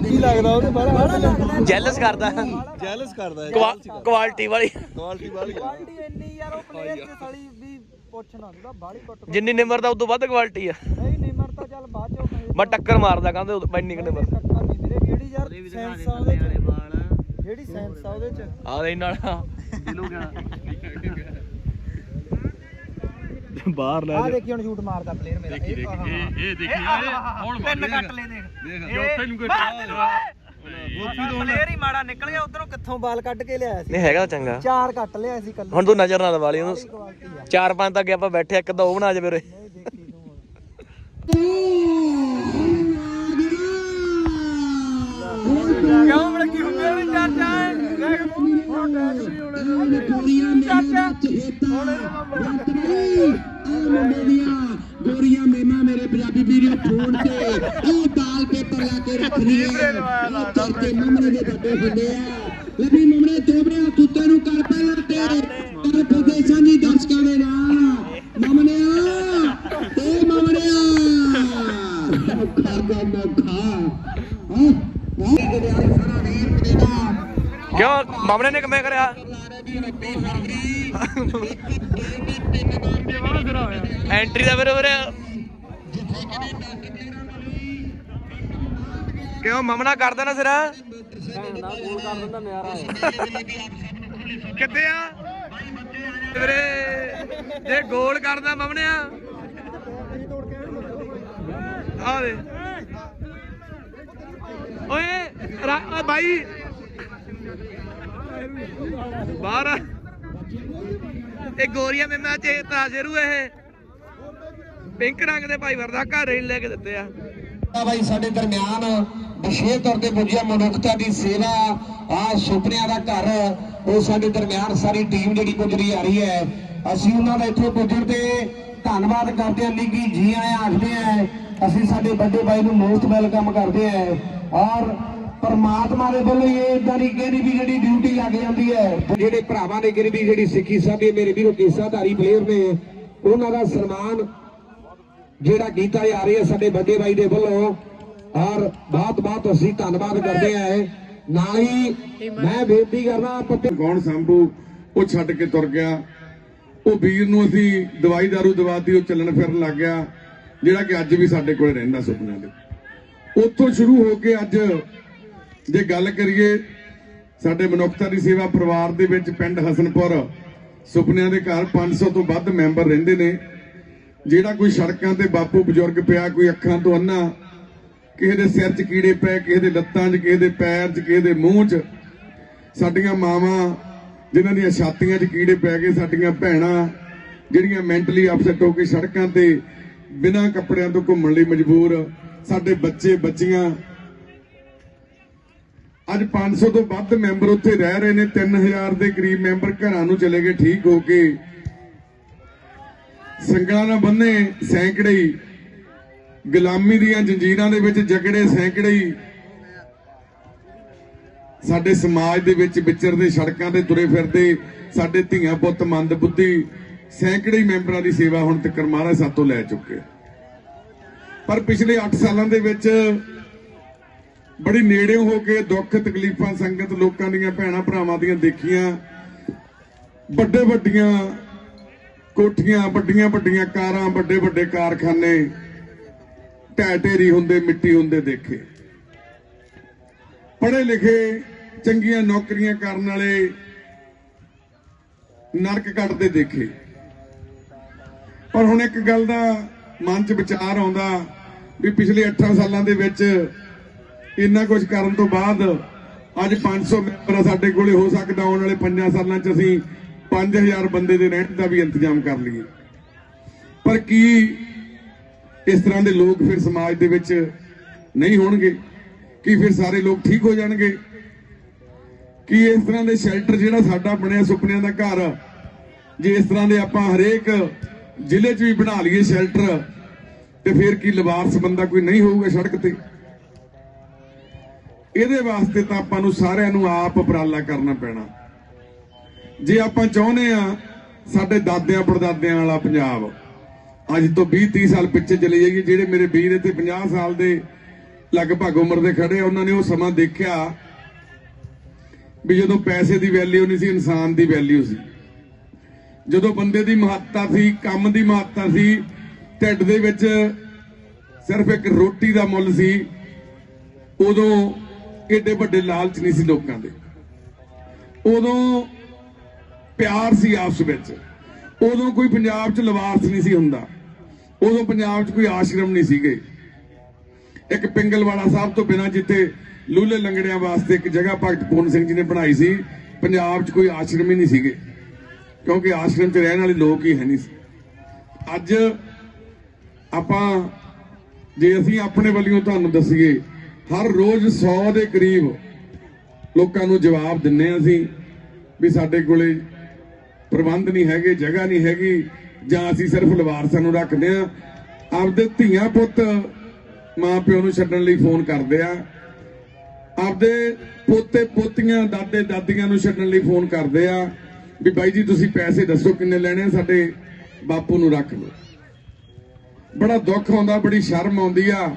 ਕੀ ਲੱਗਦਾ ਉਹਦੇ ਬਾਹਰ। ਜੈਲਸ ਕਰਦਾ। ਜੈਲਸ ਕਰਦਾ ਕੁਆਲਿਟੀ ਵਾਲੀ। ਕੁਆਲਿਟੀ ਇੰਨੀ ਯਾਰ ਉਹ ਪਲੇਅਰ ਚ ਸਲੀ ਵੀ ਪੁੱਛਣਾ ਉਹਦਾ ਬਾਲੀ ਕੁੱਟ ਜਿੰਨੀ ਨਿਮਰ ਦਾ ਉਦੋਂ ਵੱਧ ਕੁਆਲਿਟੀ ਆ। ਨਹੀਂ ਨਿਮਰ ਤਾਂ ਚੱਲ ਬਾਅਦ ਚੋਂ ਮੈਂ ਮੈਂ ਟੱਕਰ ਮਾਰਦਾ ਕਹਿੰਦੇ ਉਦੋਂ ਇੰਨੀ ਕੁ ਨਿਮਰ। ਟੱਕਰ ਨਹੀਂ ਵੀਰੇ ਜਿਹੜੀ ਯਾਰ ਸੈਂਸ ਆ ਉਹਦੇ ਚ। ਜਿਹੜੀ ਸੈਂਸ ਆ ਉਹਦੇ ਚ। ਆ ਦੇ ਨਾਲ ਦਿਲੂ ਗਿਆ ਬਾਹਰ ਆ ਦੇਖੀ ਹੁਣ ਸ਼ੂਟ ਮਾਰਦਾ ਪਲੇਅਰ ਮੇਰਾ। ਇਹ ਦੇਖੀ ਇਹ ਦੇਖੀ ਹੁਣ ਤਿੰਨ ਕੱਟ ਲੈ ਦੇਖ। ਦੇਖ ਉੱਥੇ ਨੂੰ ਪਲੇਅਰ ਹੀ ਮਾੜਾ ਨਿਕਲ ਗਿਆ ਉਧਰੋਂ ਕਿੱਥੋਂ ਬਾਲ ਕੱਢ ਕੇ ਲਿਆਇਆ ਸੀ? ਨਹੀਂ ਹੈਗਾ ਤਾਂ ਚੰਗਾ। ਚਾਰ ਕੱਟ ਲਿਆ ਸੀ ਕੱਲ ਹੁਣ ਤੂੰ ਨਜ਼ਰ ਨਾ ਦਵਾ ਲਈ ਉਹਨੂੰ ਚਾਰ ਪੰਜ ਤੱਕ ਆਪਾਂ ਬੈਠੇ ਇੱਕ ਦੋ ਬਣਾ ਜਾਵੇ ਉਰੇ ਨਹੀਂ ਦੇਖੀ ਤੂੰ ਕਿਉਂ ਬੜਕੀ ਹੁੰਦੇ ਨੇ ਚਾਚਾ ਦੇਖ ਹੁਣ ਟੈਕਸੀ ਹੋਣੇ ਗੋਰੀਆਂ ਮੇਮਾ ਮੇਰੇ ਪੰਜਾਬੀ ਵੀਡੀਓ ਫੋਨ ਤੇ ਉਹ ਬਾਲ ਪੇਪਰ ਲਾ ਕੇ ਰੱਖ ਰਹੀ ਹੈ। ਉਹ ਚਰਚੇ ਮਮਰੇ ਦੇ ਵੱਡੇ ਹੁੰਦੇ ਆ। ਲੱਭੀ ਮਮਰੇ ਦੋਬੜਿਆ ਕੁੱਤੇ ਨੂੰ ਕਰ ਪਹਿਲਾਂ ਤੇ ਕਰ ਪ੍ਰਦੇਸ਼ਾਂ ਦੀ ਦਰਸ਼ਕਾਂ ਦੇ ਨਾਲ ਮਮਨਿਆ ਤੇ ਮਮਨਿਆ ਖਾਗਾ ਮੋਖਾ ਹਾਂ ਹਾਂ। ਕਿਉਂ? ਮਾਮਲੇ ਨੇ ਕਿਵੇਂ ਕਰਿਆ? ਐਂਟਰੀ ਦਾ ਫਿਰ ਵੀਰੇ ਕਿਉਂ ਮਮਨਾ ਕਰ ਦੇਣਾ ਸਿਰ? ਕਿੱਥੇ ਆ? ਵੀਰੇ, ਜੇ ਗੋਲ ਕਰਦਾ ਮਮਨਿਆ ਆ। ਦੇ ਓਏ, ਰਾ- ਓਏ ਬਾਈ। ਬਾਹਰ ਆ। ਇਹ ਗੋਰੀਆ ਮੇਮਾ ਚ ਤਾਜ਼ਰੂ ਇਹ। ਪਿੰਕ ਰੰਗ ਦੇ ਭਾਈ ਵਰਦਾ ਘਰ ਹੀ ਲੈ ਕੇ ਦਿੱਤੇ ਆ। ਆ ਬਾਈ, ਸਾਡੇ ਦਰਮਿਆਨ ਵਿਸ਼ੇਸ਼ ਤੌਰ ਤੇ ਪੁੱਜਿਆ ਮਨੁੱਖਤਾ ਦੀ ਸੇਵਾ, ਆ ਸੁਪਨਿਆਂ ਦਾ ਘਰ, ਉਹ ਸਾਡੇ ਦਰਮਿਆਨ ਸਾਰੀ ਟੀਮ ਜਿਹੜੀ ਗੁਜਰੀ ਆ ਰਹੀ ਹੈ। ਅਸੀਂ ਉਹਨਾਂ ਦਾ ਇੱਥੇ ਪੁੱਜਣ ਤੇ ਧੰਨਵਾਦ ਕਰਦੇ ਹਾਂ ਨਿੱਗੀ ਜੀ ਆਇਆਂ ਆਖਦੇ ਆ ਅਸੀਂ ਸਾਡੇ ਵੱਡੇ ਬਾਈ ਨੂੰ ਮੋਸਟ ਵੈਲਕਮ ਕਰਦੇ ਆ ਔਰ ਪਰਮਾਤਮਾ ਦੇ ਵੱਲੋਂ ਇਹ ਇਦਾਂ ਦੀ ਕਿਹੜੀ ਵੀ ਜਿਹੜੀ ਡਿਊਟੀ ਲੱਗ ਜਾਂਦੀ ਹੈ, ਜਿਹੜੇ ਭਰਾਵਾਂ ਨੇ ਕਿਹੜੀ ਜਿਹੜੀ ਸਿੱਖੀ ਸਾਡੀ ਮੇਰੇ ਵੀਰੋ ਕੇਸਾਧਾਰੀ ਪਲੇਅਰ ਨੇ, ਉਹਨਾਂ ਦਾ ਸਨਮਾਨ ਜਿਹੜਾ ਕੀਤਾ ਜਾ ਰਿਹਾ ਸਾਡੇ ਵੱਡੇ ਬਾਈ ਦੇ ਵੱਲੋਂ ਔਰ ਬਹੁਤ ਬਹੁਤ ਅਸੀਂ ਧੰਨਵਾਦ ਕਰਦੇ ਹਾਂ ਨਾਲ ਹੀ ਮੈਂ ਬੇਨਤੀ ਕਰਦਾ ਪੱਤੇ ਕੌਣ ਸੰਭੂ? ਉਹ ਛੱਡ ਕੇ ਤੁਰ ਗਿਆ। ਉਹ ਵੀਰ ਨੂੰ ਅਸੀਂ ਦਵਾਈ ਦਾਰੂ ਦਵਾਤੀ, ਉਹ ਚੱਲਣ ਫਿਰਨ ਲੱਗ ਗਿਆ। ਜਿਹੜਾ ਕਿ ਅੱਜ ਵੀ ਸਾਡੇ ਕੋਲ ਰਹਿੰਦਾ ਸੁਪਨਿਆਂ ਦੇ। ਉੱਥੋਂ ਸ਼ੁਰੂ ਹੋ ਕੇ ਅੱਜ ਜੇ ਗੱਲ ਕਰੀਏ, ਸਾਡੇ ਮਨੁੱਖਤਾ ਦੀ ਸੇਵਾ ਪਰਿਵਾਰ ਦੇ ਵਿੱਚ ਪਿੰਡ ਹਸਨਪੁਰ, ਸੁਪਨਿਆਂ ਦੇ ਘਰ 500 ਤੋਂ ਵੱਧ ਮੈਂਬਰ ਰਹਿੰਦੇ ਨੇ। ਜਿਹੜਾ ਕੋਈ ਸੜਕਾਂ ਤੇ ਬਾਪੂ ਬਜ਼ੁਰਗ ਪਿਆ, ਕੋਈ ਅੱਖਾਂ ਤੋਂ ਅੰਨਾ ਕਿਸੇ ਦੇ ਸਿਰ 'ਚ ਕੀੜੇ ਪਏ ਕਿਸੇ ਦੇ ਲੱਤਾਂ 'ਚ, ਕਿਸੇ ਦੇ ਪੈਰ 'ਚ, ਕਿਸੇ ਦੇ ਮੂੰਹ 'ਚ, ਸਾਡੀਆਂ ਮਾਵਾਂ ਜਿਨ੍ਹਾਂ ਦੀਆਂ ਛਾਤੀਆਂ 'ਚ ਕੀੜੇ ਪੈ ਗਏ, ਸਾਡੀਆਂ ਭੈਣਾਂ ਜਿਹੜੀਆਂ ਮੈਂਟਲੀ ਅਪਸੈਟ ਹੋ ਕੇ ਸੜਕਾਂ ਤੇ ਬਿਨਾਂ ਕੱਪੜਿਆਂ ਤੋਂ ਘੁੰਮਣ ਲਈ ਮਜਬੂਰ, ਸਾਡੇ ਬੱਚੇ, ਬੱਚੀਆਂ। ਅੱਜ 500 ਤੋਂ ਵੱਧ ਮੈਂਬਰ ਉੱਥੇ ਰਹਿ ਰਹੇ ਨੇ 3000 ਦੇ ਕਰੀਬ ਮੈਂਬਰ ਘਰਾਂ ਨੂੰ ਚਲੇ ਗਏ ਠੀਕ ਹੋ ਕੇ। ਸੰਗਲਾਂ ਨਾਲ ਬੰਨੇ ਸੈਂਕੜੇ ਗੁਲਾਮੀ ਦੀਆਂ ਜੰਜੀਰਾਂ ਦੇ ਵਿੱਚ ਜਕੜੇ ਸੈਂਕੜੇ ਹੀ ਸਾਡੇ ਸਮਾਜ ਦੇ ਵਿੱਚ ਵਿਚਰਦੇ ਸੜਕਾਂ ਤੇ ਤੁਰੇ ਫਿਰਦੇ ਸਾਡੇ ਧੀਆਂ ਪੁੱਤ ਮੰਦ ਬੁੱਧੀ ਸੈਂਕੜੇ ਮੈਂਬਰਾਂ ਦੀ ਸੇਵਾ ਹੁਣ ਤੱਕ ਮਹਾਰਾਜ ਸਾਤੋਂ ਲੈ ਚੁੱਕੇ ਪਰ ਪਿਛਲੇ 8 ਸਾਲਾਂ ਦੇ ਵਿੱਚ ਬੜੀ ਨੇੜਿਓਂ ਹੋ ਕੇ ਦੁੱਖ, ਤਕਲੀਫਾਂ, ਸੰਗਤ ਲੋਕਾਂ ਦੀਆਂ ਭੈਣਾਂ ਭਰਾਵਾਂ ਦੀਆਂ ਦੇਖੀਆਂ। ਵੱਡੇ ਵੱਡੀਆਂ ਕੋਠੀਆਂ ਵੱਡੀਆਂ ਵੱਡੀਆਂ ਕਾਰਾਂ ਵੱਡੇ ਵੱਡੇ ਕਾਰਖਾਨੇ ਢਹਿ ਢੇਰੀ ਹੁੰਦੇ, ਮਿੱਟੀ ਹੁੰਦੇ ਦੇਖੇ। ਪੜ੍ਹੇ ਲਿਖੇ, ਚੰਗੀਆਂ ਨੌਕਰੀਆਂ ਕਰਨ ਵਾਲੇ ਨਰਕ ਕੱਟਦੇ ਦੇਖੇ। ਪਰ ਹੁਣ ਇੱਕ ਗੱਲ ਦਾ ਮਨ 'ਚ ਵਿਚਾਰ ਆਉਂਦਾ ਵੀ ਪਿਛਲੇ 8 ਸਾਲਾਂ ਦੇ ਵਿੱਚ ਇੰਨਾ ਕੁਝ ਕਰਨ ਤੋਂ ਬਾਅਦ ਅੱਜ 500 ਮੈਂਬਰ ਆ ਸਾਡੇ ਕੋਲੇ, ਹੋ ਸਕਦਾ ਆਉਣ ਵਾਲੇ 5 ਸਾਲਾਂ 'ਚ ਅਸੀਂ 5000 ਬੰਦੇ ਦੇ ਰਹਿਣ ਦਾ ਵੀ ਇੰਤਜ਼ਾਮ ਕਰ ਲਈਏ। ਪਰ ਕੀ ਇਸ ਤਰ੍ਹਾਂ ਦੇ ਲੋਕ ਫਿਰ ਸਮਾਜ ਦੇ ਵਿੱਚ ਨਹੀਂ ਹੋਣਗੇ? ਕੀ ਫਿਰ ਸਾਰੇ ਲੋਕ ਠੀਕ ਹੋ ਜਾਣਗੇ? ਕੀ ਇਸ ਤਰ੍ਹਾਂ ਦੇ ਸ਼ੈਲਟਰ ਜਿਹੜਾ ਸਾਡਾ ਬਣਿਆ ਸੁਪਨਿਆਂ ਦਾ ਘਰ, ਜੇ ਇਸ ਤਰ੍ਹਾਂ ਦੇ ਆਪਾਂ ਹਰੇਕ ਜ਼ਿਲ੍ਹੇ 'ਚ ਵੀ ਬਣਾ ਲਈਏ ਸ਼ੈਲਟਰ, ਤੇ ਫਿਰ ਕੀ ਲਵਾਰਸ ਬੰਦਾ ਕੋਈ ਨਹੀਂ ਹੋਊਗਾ ਸੜਕ ਤੇ? ਇਹਦੇ ਵਾਸਤੇ ਤਾਂ ਆਪਾਂ ਨੂੰ ਸਾਰਿਆਂ ਨੂੰ ਆਪ ਉਪਰਾਲਾ ਕਰਨਾ ਪੈਣਾ। ਜੇ ਆਪਾਂ ਚਾਹੁੰਦੇ ਆ ਸਾਡੇ ਦਾਦਿਆਂ ਪੜਦਾਦਿਆਂ ਵਾਲਾ ਪੰਜਾਬ ਅੱਜ ਤੋਂ 20 30 ਸਾਲ ਪਿੱਛੇ ਚਲੇ ਜਾਈਏ, ਜਿਹੜੇ ਮੇਰੇ ਵੀਰ ਇੱਥੇ 50 ਸਾਲ ਦੇ ਲਗਭਗ ਉਮਰ ਦੇ ਖੜੇ, ਉਹਨਾਂ ਨੇ ਉਹ ਸਮਾਂ ਦੇਖਿਆ ਵੀ ਜਦੋਂ ਪੈਸੇ ਦੀ ਵੈਲਿਊ ਨਹੀਂ ਸੀ, ਇਨਸਾਨ ਦੀ ਵੈਲਿਊ ਸੀ। ਜਦੋਂ ਬੰਦੇ ਦੀ ਮਹੱਤਤਾ ਸੀ, ਕੰਮ ਦੀ ਮਹੱਤਤਾ ਸੀ, ਢਿੱਡ ਦੇ ਵਿੱਚ ਸਿਰਫ ਇੱਕ ਰੋਟੀ ਦਾ ਮੁੱਲ ਸੀ, ਉਦੋਂ ਏਡੇ ਵੱਡੇ ਲਾਲਚ ਨਹੀਂ ਸੀ ਲੋਕਾਂ ਦੇ। ਉਦੋਂ ਪਿਆਰ ਸੀ ਆਪਸ ਵਿੱਚ। ਉਦੋਂ ਕੋਈ ਪੰਜਾਬ 'ਚ ਲਵਾਰਸ ਨਹੀਂ ਸੀ ਹੁੰਦਾ। ਉਦੋਂ ਪੰਜਾਬ 'ਚ ਕੋਈ ਆਸ਼ਰਮ ਨਹੀਂ ਸੀਗੇ। ਇੱਕ ਪਿੰਗਲਵਾੜਾ ਸਾਹਿਬ ਤੋਂ ਬਿਨਾਂ ਜਿੱਥੇ ਲੂਲੇ ਲੰਗੜਿਆਂ ਵਾਸਤੇ ਇੱਕ ਜਗ੍ਹਾ ਭਗਤ ਪੂਰਨ ਸਿੰਘ ਜੀ ਨੇ ਬਣਾਈ ਸੀ, ਪੰਜਾਬ 'ਚ ਕੋਈ ਆਸ਼ਰਮ ਹੀ ਨਹੀਂ ਸੀਗੇ। ਕਿਉਂਕਿ ਆਸ਼ਰਮ 'ਚ ਰਹਿਣ ਵਾਲੇ ਲੋਕ ਹੀ ਹੈ ਨਹੀਂ ਸੀ। ਅੱਜ ਆਪਾਂ, ਜੇ ਅਸੀਂ ਆਪਣੇ ਵੱਲੋਂ ਤੁਹਾਨੂੰ ਦੱਸੀਏ, ਹਰ ਰੋਜ਼ 100 ਦੇ ਕਰੀਬ ਲੋਕਾਂ ਨੂੰ ਜਵਾਬ ਦਿੰਨੇ ਹਾਂ ਅਸੀਂ ਵੀ ਸਾਡੇ ਕੋਲੇ ਪ੍ਰਬੰਧ ਨਹੀਂ ਹੈਗੇ, ਜਗ੍ਹਾ ਨਹੀਂ ਹੈਗੀ ਜਾਂ ਅਸੀਂ ਸਿਰਫ ਲਵਾਰਸਾਂ ਨੂੰ ਰੱਖਦੇ ਆ। ਆਪਦੇ ਧੀਆਂ ਪੁੱਤ ਮਾਂ ਪਿਓ ਨੂੰ ਛੱਡਣ ਲਈ ਫੋਨ ਕਰਦੇ ਆ। ਆਪਦੇ ਪੋਤੇ, ਪੋਤੀਆਂ, ਦਾਦੇ, ਦਾਦੀਆਂ ਨੂੰ ਛੱਡਣ ਲਈ ਫੋਨ ਕਰਦੇ ਆ। ਵੀ ਬਾਈ ਜੀ, ਤੁਸੀਂ ਪੈਸੇ ਦੱਸੋ ਕਿੰਨੇ ਲੈਣੇ ਆ ਸਾਡੇ ਬਾਪੂ ਨੂੰ ਰੱਖ ਲਓ। ਬੜਾ ਦੁੱਖ ਆਉਂਦਾ, ਬੜੀ ਸ਼ਰਮ ਆਉਂਦੀ ਆ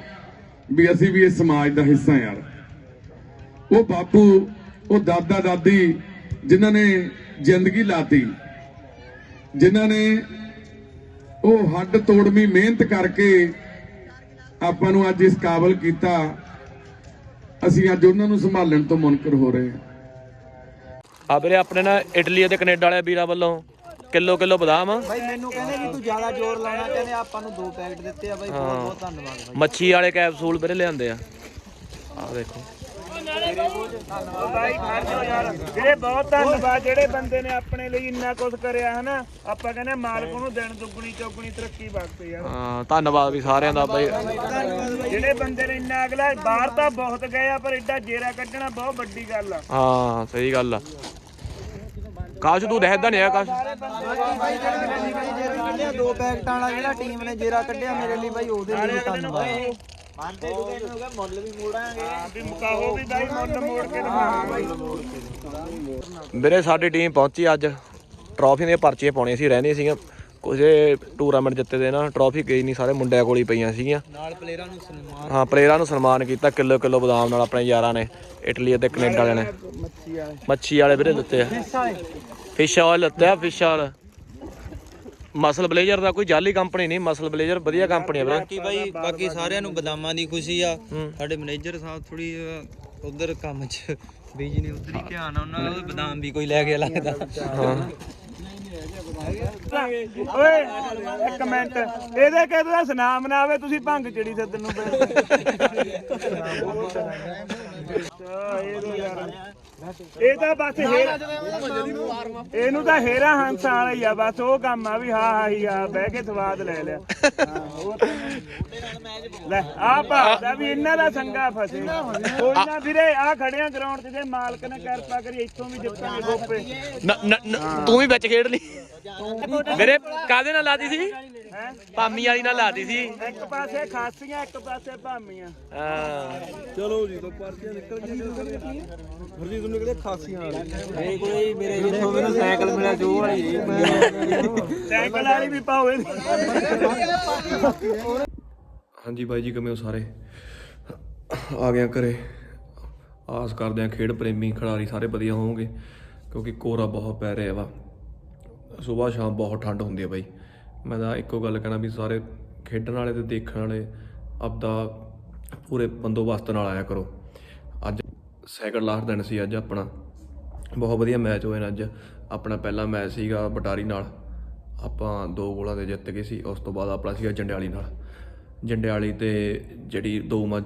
ਵੀ ਅਸੀਂ ਵੀ ਇਸ ਸਮਾਜ ਦਾ ਹਿੱਸਾ ਯਾਰ। ਉਹ ਬਾਪੂ, ਉਹ ਦਾਦਾ, ਦਾਦੀ ਜਿਨ੍ਹਾਂ ਨੇ ਜ਼ਿੰਦਗੀ ਲਾਤੀ, ਜਿਨ੍ਹਾਂ ਨੇ ਉਹ ਹੱਡ ਤੋੜਵੀਂ ਮਿਹਨਤ ਕਰਕੇ ਆਪਾਂ ਨੂੰ ਅੱਜ ਇਸ ਕਾਬਲ ਕੀਤਾ। ਅਸੀਂ ਅੱਜ ਉਹਨਾਂ ਨੂੰ ਸੰਭਾਲਣ ਤੋਂ ਮੁਨਕਰ ਹੋ ਰਹੇ ਹਾਂ। ਆ ਵੀਰੇ ਆਪਣੇ ਨਾ ਇਟਲੀ ਅਤੇ ਕੈਨੇਡਾ ਵਾਲੇ ਵੀਰਾਂ ਵੱਲੋਂ ਕਿਲੋ ਕਿਲੋ ਬਦਾਮ। ਭਾਈ ਮੈਨੂੰ ਕਹਿੰਦੇ ਵੀ ਤੂੰ ਜ਼ਿਆਦਾ ਜ਼ੋਰ ਲਾਉਣਾ ਕਹਿੰਦੇ ਆਪਾਂ ਨੂੰ ਦੋ ਪੈਕਟ ਦਿੱਤੇ ਆ ਭਾਈ ਬਹੁਤ ਬਹੁਤ ਧੰਨਵਾਦ ਭਾਈ ਮੱਛੀ ਵਾਲੇ ਕੈਪਸੂਲ ਵੀਰੇ ਲਿਆਂਦੇ ਆ। ਆ ਦੇਖੋ ਬਾਈ ਖੜ ਜਾਓ ਯਾਰ। ਜਿਹੜੇ ਬਹੁਤ ਧੰਨਵਾਦ। ਜਿਹੜੇ ਬੰਦੇ ਨੇ ਆਪਣੇ ਲਈ ਇੰਨਾ ਕੁਝ ਕਰਿਆ ਹਨਾ? ਆਪਾਂ ਕਹਿੰਦੇ ਮਾਲਕ ਨੂੰ ਦਿਨ ਦੁੱਗਣੀ ਚੌਗਣੀ ਤਰੱਕੀ ਬਖਸ਼ੇ ਯਾਰ। ਹਾਂ ਧੰਨਵਾਦ ਵੀ ਸਾਰਿਆਂ ਦਾ ਬਾਈ। ਜਿਹੜੇ ਬੰਦੇ ਨੇ ਇੰਨਾ ਅਗਲਾ ਬਾਹਰ ਤਾਂ ਬਹੁਤ ਗਏ ਆ ਪਰ ਐਡਾ ਜੇਰਾ ਕੱਢਣਾ ਬਹੁਤ ਵੱਡੀ ਗੱਲ ਆ। ਹਾਂ ਸਹੀ ਗੱਲ ਆ। ਕਾਸ਼ ਤੂੰ ਦੇਖਦਾ ਨਹੀਂ ਆ ਕਾਸ਼। ਦੋ ਪੈਕਟਾਂ ਵਾਲਾ ਜਿਹੜਾ ਟੀਮ ਨੇ ਜੇਰਾ ਕੱਢਿਆ ਮੇਰੇ ਲਈ ਭਾਈ ਉਹਦੇ ਲਈ ਧੰਨਵਾਦ। ਮੰਨਦੇ ਤੂੰ ਕਹਿੰਦੇ ਹੋਗਾ ਮੁੱਲ ਵੀ ਮੋੜਾਂਗੇ। ਵੀ ਮੁਕਾਹੋ ਵੀ ਬਾਈ ਮੁੱਲ ਮੋੜ ਕੇ ਦਿਖਾਵਾਂਗੇ ਵੀਰੇ ਸਾਡੀ ਟੀਮ ਪਹੁੰਚੀ ਅੱਜ। ਟਰੋਫੀ ਦੀਆਂ ਪਰਚੀਆਂ ਪਾਉਣੀਆਂ ਸੀ ਰਹਿੰਦੀਆਂ ਸੀਗੀਆਂ। ਕੁਝ ਟੂਰਨਾਮੈਂਟ ਜਿੱਤੇ ਦੇ ਨਾ ਟਰੋਫੀ ਗਈ ਨਹੀਂ ਸਾਰੇ ਮੁੰਡਿਆਂ ਕੋਲ ਹੀ ਪਈਆਂ ਸੀਗੀਆਂ। ਨਾਲ ਪਲੇਅਰਾਂ ਨੂੰ ਸਨਮਾਨ ਹਾਂ ਪਲੇਅਰਾਂ ਨੂੰ ਸਨਮਾਨ ਕੀਤਾ ਕਿਲੋ ਕਿਲੋ ਬਦਾਮ ਨਾਲ ਆਪਣੇ ਯਾਰਾਂ ਨੇ ਇਟਲੀ ਅਤੇ ਕੈਨੇਡਾ ਵਾਲਿਆਂ ਨੇ। ਮੱਛੀ ਵਾਲੇ। ਮੱਛੀ ਵਾਲੇ ਵੀਰੇ ਦਿੱਤੇ ਆ। ਫਿਸ਼ ਆਇਲ ਲੱਤੇ ਆ ਫਿਸ਼ ਆਇਲ ਮਸਲ ਬਲੇਜ਼ਰ ਦਾ ਕੋਈ ਜਾਲੀ ਕੰਪਨੀ ਨਹੀਂ ਮਸਲ ਬਲੇਜ਼ਰ ਵਧੀਆ ਕੰਪਨੀ ਆ ਵੀਰੇ ਬਾਕੀ ਬਾਈ ਬਾਕੀ ਸਾਰਿਆਂ ਨੂੰ ਬਦਾਮਾਂ ਦੀ ਖੁਸ਼ੀ ਆ। ਸਾਡੇ ਮੈਨੇਜਰ ਸਾਹਿਬ ਥੋੜੀ ਉਧਰ ਕੰਮ 'ਚ ਬੀਜੀ ਨੇ ਉਧਰ ਹੀ ਧਿਆਨ ਆ ਉਹਨਾਂ ਦਾ ਬਦਾਮ ਵੀ ਕੋਈ ਲੈ ਗਿਆ ਲੱਗਦਾ। ਓਏ ਇੱਕ ਮਿੰਟ। ਇਹਦੇ ਕਹਿੰਦੇ ਦਾ ਸੁਨਾਮ ਨਾ ਆਵੇ ਤੁਸੀਂ ਭੰਗ ਚੜੀ ਸੱਦਣ ਨੂੰ ਇਹ ਤਾਂ ਬਸ ਹੇਰਾ ਇਹਨੂੰ ਤਾਂ ਹੇਰਾ ਹੰਸਾਂ ਵਾਲਾ ਹੀ ਆ ਬਸ ਉਹ ਕੰਮ ਆ ਵੀ ਹਾਂ ਹਾਂ ਹੀ ਆ ਬਹਿ ਕੇ ਸਵਾਦ ਲੈ ਲਿਆ। ਲੈ ਆ ਭਾਦਾ ਵੀ ਇਹਨਾਂ ਦਾ ਸੰਗਾ ਫਸੇ। ਕੋਈ ਨਾ ਵੀਰੇ ਆ ਖੜਿਆ ਗਰਾਊਂਡ ਤੇ ਜੇ ਮਾਲਕ ਨੇ ਕਿਰਪਾ ਕਰੀ ਇੱਥੋਂ ਵੀ ਜਿੱਤਾਂਗੇ ਗੋਪੇ। ਨ- ਨ- ਨ- ਤੂੰ ਵੀ ਵਿੱਚ ਖੇਡ ਲਈ। ਵੀਰੇ ਕਾਦੇ ਨਾਲ ਲਾਦੀ ਸੀ? ਹੈ? ਭਾਮੀ ਵਾਲੀ ਨਾਲ ਲਾਤੀ ਸੀ। ਇੱਕ ਪਾਸੇ ਖਾਸੀਆਂ ਇੱਕ ਪਾਸੇ ਭਾਮੀਆਂ। ਹਾਂ। ਚਲੋ ਜੀ ਤੋਂ ਪਰਚੀਆਂ ਨਿਕਲ ਗਈਆਂ। ਹਰਜੀਤ ਨਿਕਲੇ ਖਾਸੀਆਂ ਵਾਲੇ। ਮੇਰੇ ਕੋਲੇ ਮੇਰੇ ਜਿੱਥੋਂ ਮੈਨੂੰ ਸਾਈਕਲ ਮਿਲਿਆ ਜੋ ਵਾਲੀ ਸਾਈਕਲ ਵਾਲੀ ਵੀ ਪਾਵੇ ਹਾਂਜੀ ਬਾਈ ਜੀ ਕਿਵੇਂ ਹੋ ਸਾਰੇ? ਆ ਗਿਆ ਘਰੇ। ਆਸ ਕਰਦੇ ਆ ਖੇਡ ਪ੍ਰੇਮੀ ਖਿਡਾਰੀ ਸਾਰੇ ਵਧੀਆ ਹੋਵੋਗੇ ਕਿਉਂਕਿ ਕੋਰਾ ਬਹੁਤ ਪੈ ਰਿਹਾ ਵਾ। ਸਵੇਰ ਸ਼ਾਮ ਬਹੁਤ ਠੰਡ ਹੁੰਦੀ ਹੈ ਬਾਈ। ਮੈਂ ਤਾਂ ਇੱਕੋ ਗੱਲ ਕਹਿਣਾ ਵੀ ਸਾਰੇ ਖੇਡਣ ਵਾਲੇ ਤੇ ਦੇਖਣ ਵਾਲੇ ਆਪਦਾ ਪੂਰੇ ਬੰਦੋਬਸਤ ਨਾਲ ਆਇਆ ਕਰੋ। ਸੈਕੰਡ ਲਾਸਟ ਦਿਨ ਸੀ ਅੱਜ ਆਪਣਾ। ਬਹੁਤ ਵਧੀਆ ਮੈਚ ਹੋਏ ਨੇ ਅੱਜ। ਆਪਣਾ ਪਹਿਲਾ ਮੈਚ ਸੀਗਾ ਬਟਾਰੀ ਨਾਲ। ਆਪਾਂ ਦੋ ਗੋਲਾਂ ਦੇ ਜਿੱਤ ਗਏ ਸੀ। ਉਸ ਤੋਂ ਬਾਅਦ ਆਪਣਾ ਸੀਗਾ ਜੰਡਿਆਲੀ ਨਾਲ। ਜੰਡਿਆਲੀ ਤੇ ਜਿਹੜੀ ਦੋ ਮੱਝ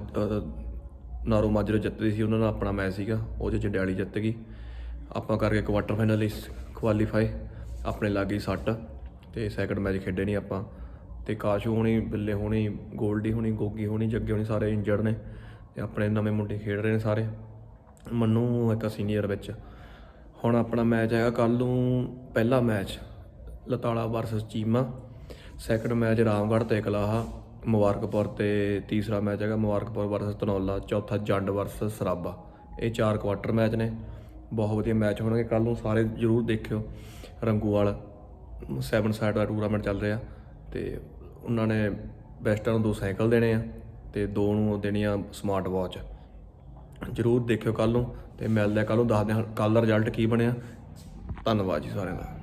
ਨਾਰੋ ਮਾਜਰੇ ਜਿੱਤਦੀ ਸੀ, ਉਹਨਾਂ ਨਾਲ ਆਪਣਾ ਮੈਚ ਸੀਗਾ। ਉਹ 'ਚ ਜੰਡਿਆਲੀ ਜਿੱਤ ਗਈ। ਆਪਾਂ ਕਰਕੇ ਕੁਆਟਰ ਫਾਈਨਲ ਕੁਆਲੀਫਾਈ ਆਪਣੇ ਲੱਗੀ ਸੱਟ। ਤੇ ਸੈਕੰਡ ਮੈਚ ਖੇਡੇ ਨਹੀਂ ਆਪਾਂ। ਤੇ ਕਾਸ਼ੂ ਹੋਣੀ, ਬਿੱਲੇ ਹੋਣੀ, ਗੋਲਡੀ ਹੋਣੀ, ਗੋਗੀ ਹੋਣੀ, ਜੱਗੇ ਹੋਣੀ ਸਾਰੇ ਇੰਜਰਡ ਨੇ। ਤੇ ਆਪਣੇ ਨਵੇਂ ਮੁੰਡੇ ਖੇਡ ਰਹੇ ਨੇ ਸਾਰੇ। ਮੰਨੂ ਇੱਕ ਸੀਨੀਅਰ ਵਿੱਚ। ਹੁਣ ਆਪਣਾ ਮੈਚ ਹੈਗਾ ਕੱਲ ਨੂੰ ਪਹਿਲਾ match Latala versus Cheema. Second match Ramgarh ਤੇ ਕਲਾਹਾ ਮੁਬਾਰਕਪੁਰ ਤੇ ਤੀਸਰਾ ਮੈਚ ਹੈਗਾ ਮੁਬਾਰਕਪੁਰ ਵਰਸਸ ਤਨੌਲਾ, ਚੌਥਾ ਜੰਡ ਵਰਸਸ ਸਰਾਬਾ ਇਹ ਚਾਰ ਕੁਆਟਰ ਮੈਚ ਨੇ। ਬਹੁਤ ਵਧੀਆ ਮੈਚ ਹੋਣਗੇ। ਕੱਲ ਨੂੰ ਸਾਰੇ ਜਰੂਰ ਦੇਖਿਓ। ਰੰਗੂਵਾਲ 7 ਸਾਈਡ ਦਾ ਟੂਰਨਾਮੈਂਟ ਚੱਲ ਰਿਹਾ ਤੇ ਉਹਨਾਂ ਨੇ ਬੈਸਟਾਂ ਨੂੰ ਦੋ ਸਾਈਕਲ ਦੇਣੇ ਆ ਤੇ ਦੋ ਨੂੰ ਦੇਣੀ ਆ ਸਮਾਰਟ ਵਾਚ ਜਰੂਰ ਦੇਖਿਓ ਕੱਲ ਨੂੰ ਤੇ ਮਿਲਦੇ ਆ ਕੱਲ ਨੂੰ, ਦੱਸਦੇ ਹਾਂ ਕੱਲ ਦਾ ਰਿਜ਼ਲਟ ਕੀ ਬਣਿਆ। ਧੰਨਵਾਦ ਜੀ ਸਾਰਿਆਂ ਦਾ।